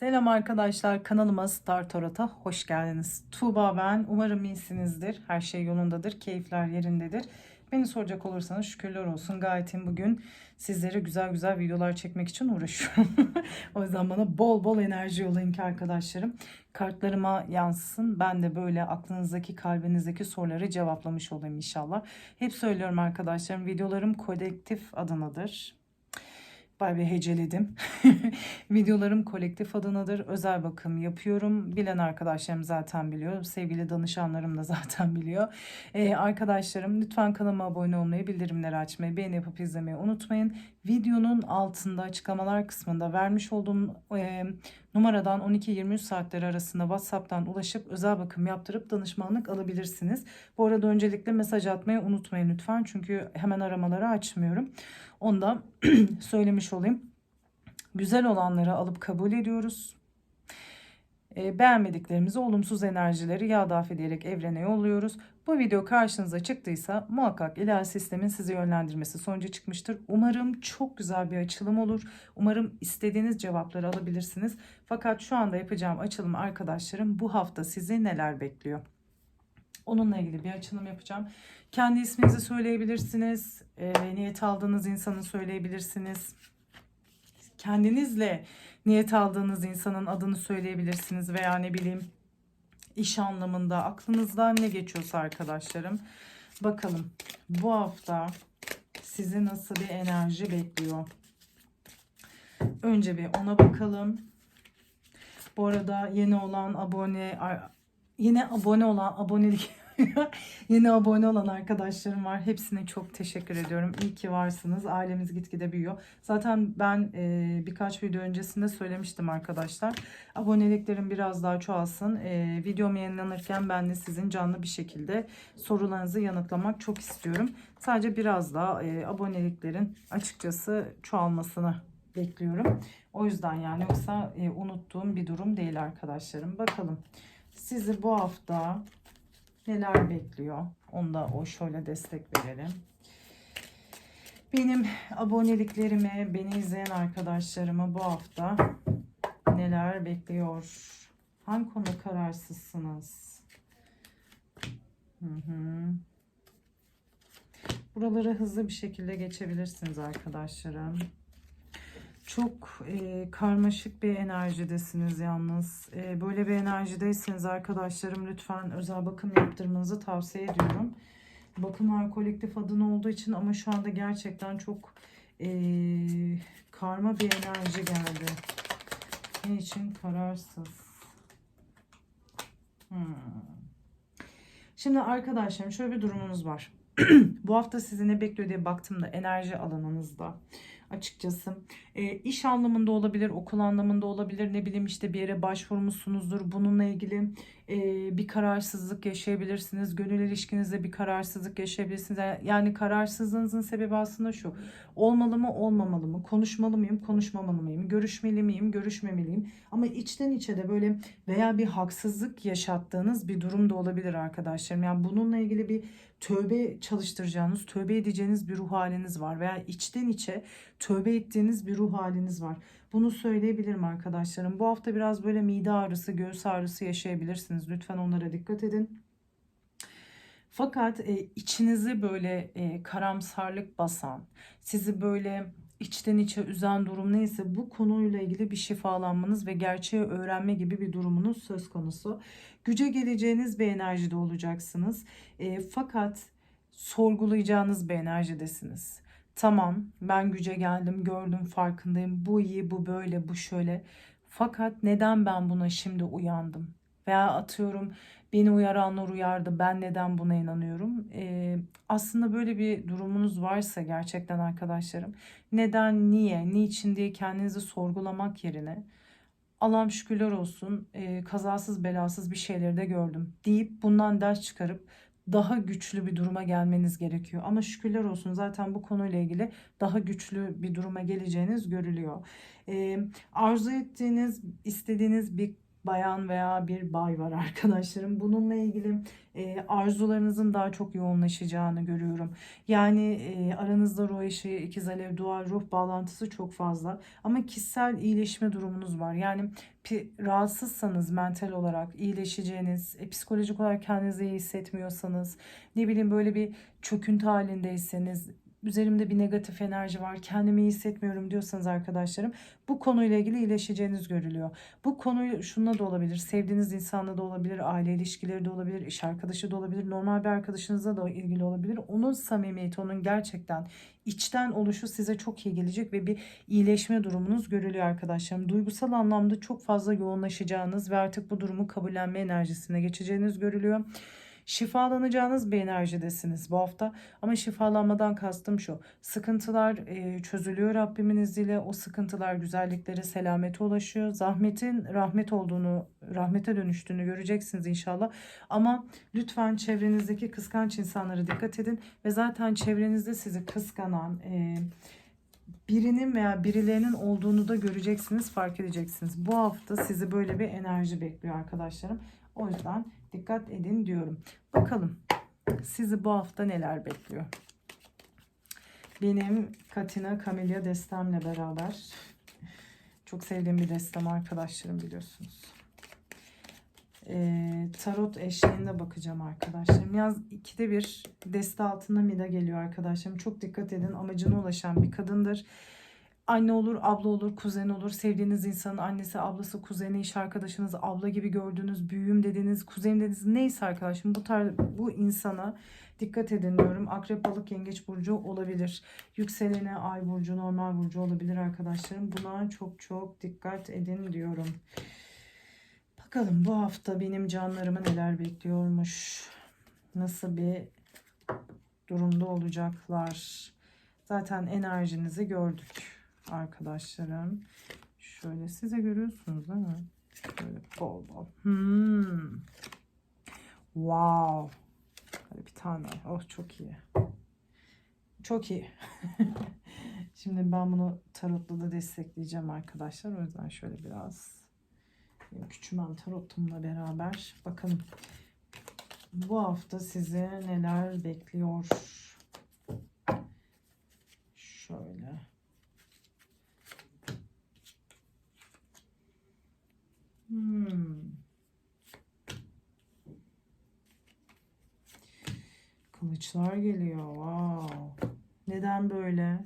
Selam arkadaşlar kanalıma Star Tarot'a hoş geldiniz. Tuğba ben. Umarım iyisinizdir. Her şey yolundadır. Keyifler yerindedir. Beni soracak olursanız şükürler olsun. Gayet iyiyim bugün. Sizlere güzel güzel videolar çekmek için uğraşıyorum. o yüzden bana bol bol enerji yollayın ki arkadaşlarım. Kartlarıma yansısın. Ben de böyle aklınızdaki kalbinizdeki soruları cevaplamış olayım inşallah. Hep söylüyorum arkadaşlarım videolarım kolektif adınadır. Bay bir heceledim. Videolarım kolektif adınadır. Özel bakım yapıyorum. Bilen arkadaşlarım zaten biliyor. Sevgili danışanlarım da zaten biliyor. Ee, arkadaşlarım lütfen kanalıma abone olmayı, bildirimleri açmayı, beğeni yapıp izlemeyi unutmayın. Videonun altında açıklamalar kısmında vermiş olduğum e, numaradan 12-23 saatleri arasında WhatsApp'tan ulaşıp özel bakım yaptırıp danışmanlık alabilirsiniz. Bu arada öncelikle mesaj atmayı unutmayın lütfen. Çünkü hemen aramaları açmıyorum. Onu da söylemiş olayım. Güzel olanları alıp kabul ediyoruz. E, beğenmediklerimizi, olumsuz enerjileri yağdaf diyerek evrene yolluyoruz. Bu video karşınıza çıktıysa muhakkak ilahi sistemin sizi yönlendirmesi sonucu çıkmıştır. Umarım çok güzel bir açılım olur. Umarım istediğiniz cevapları alabilirsiniz. Fakat şu anda yapacağım açılım arkadaşlarım bu hafta sizi neler bekliyor? Onunla ilgili bir açılım yapacağım. Kendi isminizi söyleyebilirsiniz. E, niyet aldığınız insanı söyleyebilirsiniz. Kendinizle niyet aldığınız insanın adını söyleyebilirsiniz veya ne bileyim iş anlamında aklınızdan ne geçiyorsa arkadaşlarım. Bakalım bu hafta sizi nasıl bir enerji bekliyor? Önce bir ona bakalım. Bu arada yeni olan abone yine abone olan abonelik Yeni abone olan arkadaşlarım var. Hepsine çok teşekkür ediyorum. İyi ki varsınız. Ailemiz gitgide büyüyor. Zaten ben e, birkaç video öncesinde söylemiştim arkadaşlar. Aboneliklerim biraz daha çoğalsın. E, videom yayınlanırken ben de sizin canlı bir şekilde sorularınızı yanıtlamak çok istiyorum. Sadece biraz daha e, aboneliklerin açıkçası çoğalmasını bekliyorum. O yüzden yani yoksa e, unuttuğum bir durum değil arkadaşlarım. Bakalım sizi bu hafta neler bekliyor? Onu da o şöyle destek verelim. Benim aboneliklerimi, beni izleyen arkadaşlarımı bu hafta neler bekliyor? Hangi konuda kararsızsınız? Hı hı. Buraları hızlı bir şekilde geçebilirsiniz arkadaşlarım. Çok e, karmaşık bir enerjidesiniz yalnız. E, böyle bir enerjideyseniz arkadaşlarım lütfen özel bakım yaptırmanızı tavsiye ediyorum. Bakımlar kolektif adın olduğu için ama şu anda gerçekten çok e, karma bir enerji geldi. Ne için? Kararsız. Hmm. Şimdi arkadaşlarım şöyle bir durumunuz var. Bu hafta sizi ne bekliyor diye baktığımda enerji alanınızda açıkçası. E, iş anlamında olabilir, okul anlamında olabilir. Ne bileyim işte bir yere başvurmuşsunuzdur. Bununla ilgili e, bir kararsızlık yaşayabilirsiniz. Gönül ilişkinizde bir kararsızlık yaşayabilirsiniz. Yani kararsızlığınızın sebebi aslında şu. Olmalı mı, olmamalı mı? Konuşmalı mıyım, konuşmamalı mıyım? Görüşmeli miyim, görüşmemeliyim? Ama içten içe de böyle veya bir haksızlık yaşattığınız bir durum da olabilir arkadaşlarım. Yani bununla ilgili bir tövbe çalıştıracağınız, tövbe edeceğiniz bir ruh haliniz var veya içten içe tövbe ettiğiniz bir ruh haliniz var. Bunu söyleyebilirim arkadaşlarım. Bu hafta biraz böyle mide ağrısı, göğüs ağrısı yaşayabilirsiniz. Lütfen onlara dikkat edin. Fakat e, içinizi böyle e, karamsarlık basan, sizi böyle içten içe üzen durum neyse bu konuyla ilgili bir şifalanmanız ve gerçeği öğrenme gibi bir durumunuz söz konusu. Güce geleceğiniz bir enerjide olacaksınız. E, fakat sorgulayacağınız bir enerjidesiniz. Tamam ben güce geldim gördüm farkındayım bu iyi bu böyle bu şöyle. Fakat neden ben buna şimdi uyandım? Veya atıyorum beni uyaranlar uyardı ben neden buna inanıyorum? Ee, aslında böyle bir durumunuz varsa gerçekten arkadaşlarım neden niye niçin diye kendinizi sorgulamak yerine Allah'ım şükürler olsun e, kazasız belasız bir şeyleri de gördüm deyip bundan ders çıkarıp daha güçlü bir duruma gelmeniz gerekiyor. Ama şükürler olsun zaten bu konuyla ilgili daha güçlü bir duruma geleceğiniz görülüyor. Ee, arzu ettiğiniz, istediğiniz bir bayan veya bir bay var arkadaşlarım. Bununla ilgili e, arzularınızın daha çok yoğunlaşacağını görüyorum. Yani e, aranızda ruh eşi, ikiz alev, dual ruh bağlantısı çok fazla. Ama kişisel iyileşme durumunuz var. Yani rahatsızsanız mental olarak iyileşeceğiniz, e, psikolojik olarak kendinizi iyi hissetmiyorsanız, ne bileyim böyle bir çöküntü halindeyseniz, üzerimde bir negatif enerji var, kendimi iyi hissetmiyorum diyorsanız arkadaşlarım bu konuyla ilgili iyileşeceğiniz görülüyor. Bu konu şununla da olabilir, sevdiğiniz insanla da olabilir, aile ilişkileri de olabilir, iş arkadaşı da olabilir, normal bir arkadaşınızla da ilgili olabilir. Onun samimiyeti, onun gerçekten içten oluşu size çok iyi gelecek ve bir iyileşme durumunuz görülüyor arkadaşlarım. Duygusal anlamda çok fazla yoğunlaşacağınız ve artık bu durumu kabullenme enerjisine geçeceğiniz görülüyor. Şifalanacağınız bir enerjidesiniz bu hafta. Ama şifalanmadan kastım şu. Sıkıntılar e, çözülüyor Rabbimin izniyle. O sıkıntılar güzelliklere, selamete ulaşıyor. Zahmetin rahmet olduğunu, rahmete dönüştüğünü göreceksiniz inşallah. Ama lütfen çevrenizdeki kıskanç insanlara dikkat edin. Ve zaten çevrenizde sizi kıskanan, e, birinin veya birilerinin olduğunu da göreceksiniz, fark edeceksiniz. Bu hafta sizi böyle bir enerji bekliyor arkadaşlarım. O yüzden dikkat edin diyorum. Bakalım sizi bu hafta neler bekliyor? Benim Katina Camellia destemle beraber çok sevdiğim bir destem arkadaşlarım biliyorsunuz. Ee, tarot eşliğinde bakacağım arkadaşlarım. Yaz ikide bir deste altında Mida geliyor arkadaşlarım. Çok dikkat edin. Amacına ulaşan bir kadındır. Anne olur, abla olur, kuzen olur. Sevdiğiniz insanın annesi, ablası, kuzeni, iş arkadaşınız, abla gibi gördüğünüz, büyüğüm dediğiniz, kuzenim dediğiniz neyse arkadaşım bu tarz bu insana dikkat edin diyorum. Akrep, balık, yengeç burcu olabilir. Yükselene ay burcu, normal burcu olabilir arkadaşlarım. Buna çok çok dikkat edin diyorum. Bakalım bu hafta benim canlarımı neler bekliyormuş. Nasıl bir durumda olacaklar. Zaten enerjinizi gördük arkadaşlarım. Şöyle size görüyorsunuz değil mi? Şöyle bol bol. Hmm. Wow. Hadi bir tane. Oh çok iyi. Çok iyi. Şimdi ben bunu tarotla da destekleyeceğim arkadaşlar. O yüzden şöyle biraz küçümen tarotumla beraber bakalım bu hafta sizi neler bekliyor. Şöyle. Hmm. Kılıçlar geliyor. Wow. Neden böyle?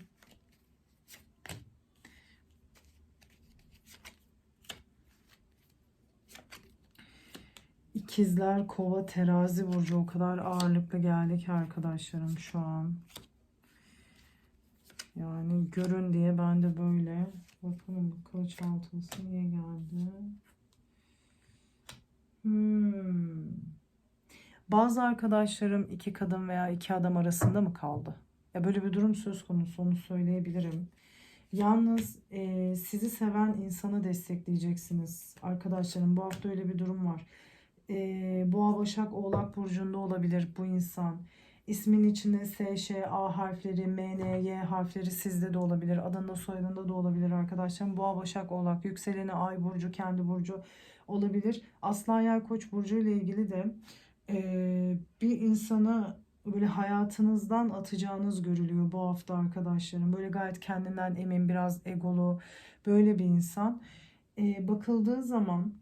İkizler, kova, terazi burcu o kadar ağırlıklı geldi ki arkadaşlarım şu an. Yani görün diye ben de böyle. Bakalım bu kılıç altısı niye geldi? Hmm. Bazı arkadaşlarım iki kadın veya iki adam arasında mı kaldı? Ya böyle bir durum söz konusu onu söyleyebilirim. Yalnız e, sizi seven insanı destekleyeceksiniz. Arkadaşlarım bu hafta öyle bir durum var. E, Boğa, Başak, Oğlak burcunda olabilir bu insan. İsmin içinde S, Ş, A harfleri, M, N, Y harfleri sizde de olabilir. Adında soyadında da olabilir arkadaşlarım. Boğa, Başak, Oğlak, yükseleni Ay burcu, kendi burcu olabilir. Aslan Yay Koç burcu ile ilgili de e, bir insanı böyle hayatınızdan atacağınız görülüyor bu hafta arkadaşlarım. Böyle gayet kendinden emin, biraz egolu böyle bir insan. E, bakıldığı zaman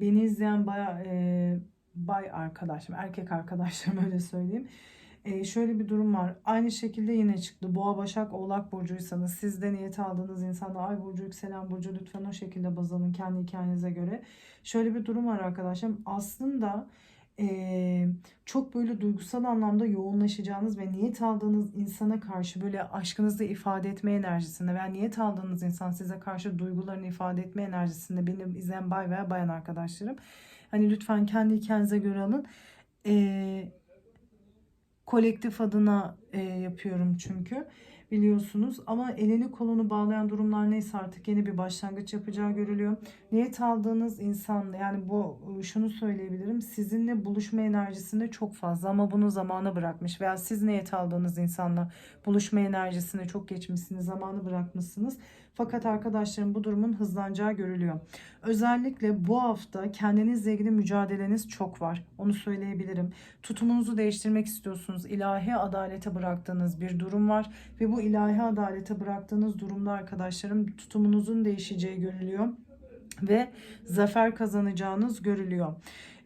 beni izleyen baya e, bay arkadaşım, erkek arkadaşlarım öyle söyleyeyim. E, şöyle bir durum var. Aynı şekilde yine çıktı. Boğa, Başak, Oğlak burcuysanız siz de niyet aldığınız insanda Ay burcu, yükselen burcu lütfen o şekilde baz alın kendi hikayenize göre. Şöyle bir durum var arkadaşlarım. Aslında e, çok böyle duygusal anlamda yoğunlaşacağınız ve niyet aldığınız insana karşı böyle aşkınızı ifade etme enerjisinde veya niyet aldığınız insan size karşı duygularını ifade etme enerjisinde benim izleyen bay veya bayan arkadaşlarım. Hani lütfen kendi hikayenize göre alın. Eee kolektif adına e, yapıyorum çünkü biliyorsunuz ama elini kolunu bağlayan durumlar neyse artık yeni bir başlangıç yapacağı görülüyor. Niyet aldığınız insanla yani bu şunu söyleyebilirim sizinle buluşma enerjisinde çok fazla ama bunu zamana bırakmış veya siz niyet aldığınız insanla buluşma enerjisinde çok geçmişsiniz zamanı bırakmışsınız. Fakat arkadaşlarım bu durumun hızlanacağı görülüyor. Özellikle bu hafta kendinizle ilgili mücadeleniz çok var. Onu söyleyebilirim. Tutumunuzu değiştirmek istiyorsunuz. İlahi adalete bıraktığınız bir durum var ve bu ilahi adalete bıraktığınız durumda arkadaşlarım tutumunuzun değişeceği görülüyor ve zafer kazanacağınız görülüyor.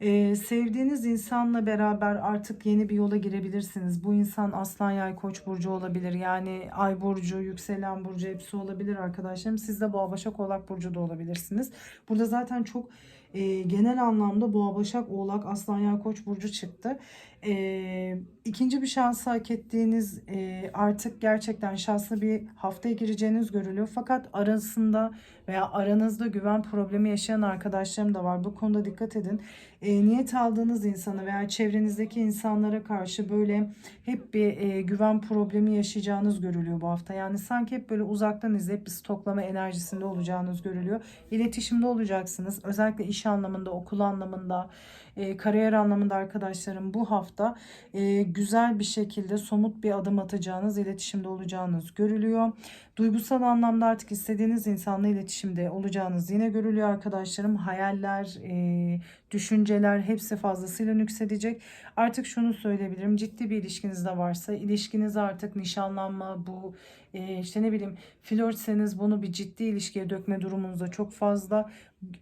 Ee, sevdiğiniz insanla beraber artık yeni bir yola girebilirsiniz. Bu insan Aslan Yay Koç burcu olabilir. Yani Ay burcu, yükselen burcu hepsi olabilir arkadaşlarım. Siz de Boğa Başak Oğlak burcu da olabilirsiniz. Burada zaten çok e, genel anlamda Boğa Başak Oğlak Aslan Yay Koç burcu çıktı. E, ikinci bir şans hak ettiğiniz e, artık gerçekten şanslı bir haftaya gireceğiniz görülüyor. Fakat arasında veya aranızda güven problemi yaşayan arkadaşlarım da var. Bu konuda dikkat edin. E, niyet aldığınız insana veya çevrenizdeki insanlara karşı böyle hep bir e, güven problemi yaşayacağınız görülüyor bu hafta. Yani sanki hep böyle uzaktan izleyip bir stoklama enerjisinde olacağınız görülüyor. İletişimde olacaksınız. Özellikle iş anlamında, okul anlamında, e, kariyer anlamında arkadaşlarım bu hafta e, güzel bir şekilde somut bir adım atacağınız, iletişimde olacağınız görülüyor. Duygusal anlamda artık istediğiniz insanla iletişimde olacağınız yine görülüyor arkadaşlarım. Hayaller, e, düşünceler hepsi fazlasıyla nüksedecek. Artık şunu söyleyebilirim. Ciddi bir ilişkiniz de varsa ilişkiniz artık nişanlanma bu e, işte ne bileyim flörtseniz bunu bir ciddi ilişkiye dökme durumunuzda çok fazla.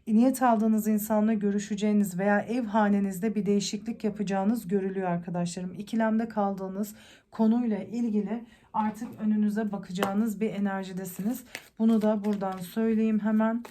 Niyet aldığınız insanla görüşeceğiniz veya ev hanenizde bir değişiklik yapacağınız görülüyor arkadaşlarım. İkilemde kaldığınız konuyla ilgili artık önünüze bakacağınız bir enerjidesiniz. Bunu da buradan söyleyeyim hemen.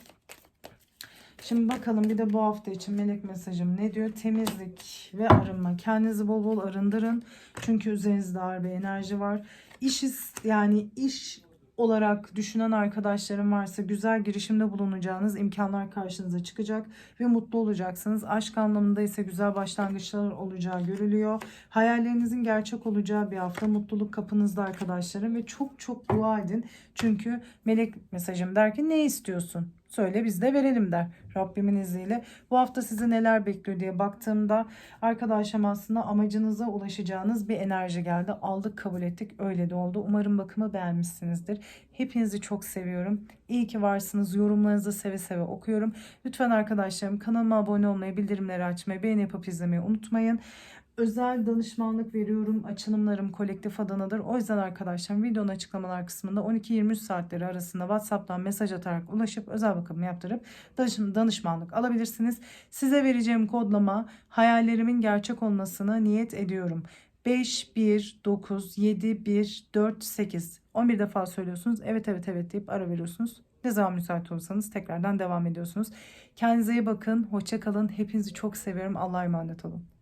Şimdi bakalım bir de bu hafta için melek mesajım ne diyor? Temizlik ve arınma. Kendinizi bol bol arındırın. Çünkü üzerinizde ağır bir enerji var. İş yani iş olarak düşünen arkadaşlarım varsa güzel girişimde bulunacağınız imkanlar karşınıza çıkacak ve mutlu olacaksınız. Aşk anlamında ise güzel başlangıçlar olacağı görülüyor. Hayallerinizin gerçek olacağı bir hafta mutluluk kapınızda arkadaşlarım ve çok çok dua edin. Çünkü melek mesajım der ki ne istiyorsun? Söyle biz de verelim der Rabbimin izniyle. Bu hafta sizi neler bekliyor diye baktığımda arkadaşlarım aslında amacınıza ulaşacağınız bir enerji geldi. Aldık kabul ettik öyle de oldu. Umarım bakımı beğenmişsinizdir. Hepinizi çok seviyorum. İyi ki varsınız. Yorumlarınızı seve seve okuyorum. Lütfen arkadaşlarım kanalıma abone olmayı, bildirimleri açmayı, beğeni yapıp izlemeyi unutmayın özel danışmanlık veriyorum. Açılımlarım kolektif adınadır. O yüzden arkadaşlar videonun açıklamalar kısmında 12-23 saatleri arasında WhatsApp'tan mesaj atarak ulaşıp özel bakım yaptırıp danış- danışmanlık alabilirsiniz. Size vereceğim kodlama hayallerimin gerçek olmasını niyet ediyorum. 5, 1, 9, 7, 1, 4, 8. 11 defa söylüyorsunuz. Evet evet evet deyip ara veriyorsunuz. Ne zaman müsait olursanız tekrardan devam ediyorsunuz. Kendinize iyi bakın. Hoşça kalın. Hepinizi çok seviyorum. Allah'a emanet olun.